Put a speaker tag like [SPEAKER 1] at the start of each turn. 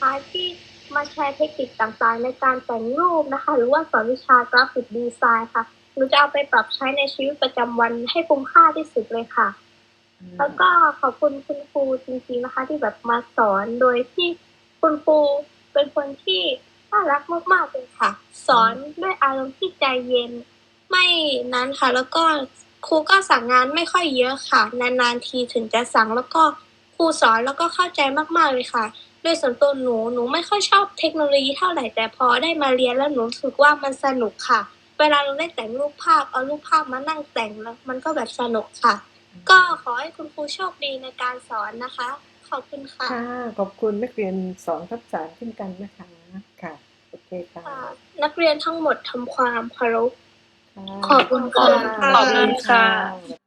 [SPEAKER 1] นะคะที่มาแชร์เทคนิคต่างๆ ในการแต่งรูปนะคะ หรือว่าสอนวิชากราฟิกดีไซน์ค่ะหนูจะเอาไปปรับใช้ในชีวิตประจำวันให้คุ้มค่าที่สุดเลยค่ะ แล้วก็ขอบคุณคุณครูจริงๆนะคะ ที่แบบมาสอนโดยที่คุณครูเป็นคนที่น่ารักมากๆเลยค่ะ สอนด้วยอารมณ์ที่ใจเย็น ไม่นั้นค่ะ แล้วก็ครูก็สั่งงานไม่ค่อยเยอะค่ะ นานๆทีถึงจะสั่งแล้วก็ค รูสอนแล้วก็เข้าใจมากๆเลยค่ะ โดยส่วนตัวหนูหนูไม่ค่อยชอบเทคโนโลยีเท่าไหร่แต่พอได้มาเรียนแล้วหนูรู้สึกว่ามันสนุกค่ะ เวลาเราได้แต่งรูปภาพเอารูปภาพมานั่งแต่งแล้วมันก็แบบสนุกค่ะ ก็ขอให้คุณครูโชคดีในการสอนนะคะ ขอบคุณค่ะ
[SPEAKER 2] ค่ะขอบคุณนักเรียนสองทับสามเช่นกันนะคะค่ะโอเคค่ะ
[SPEAKER 1] ค่ะนักเรียนทั้งหมดทำความเคารพ
[SPEAKER 2] ค่ะ
[SPEAKER 1] ขอบคุณค่ะ
[SPEAKER 2] ขอบคุณค่ะ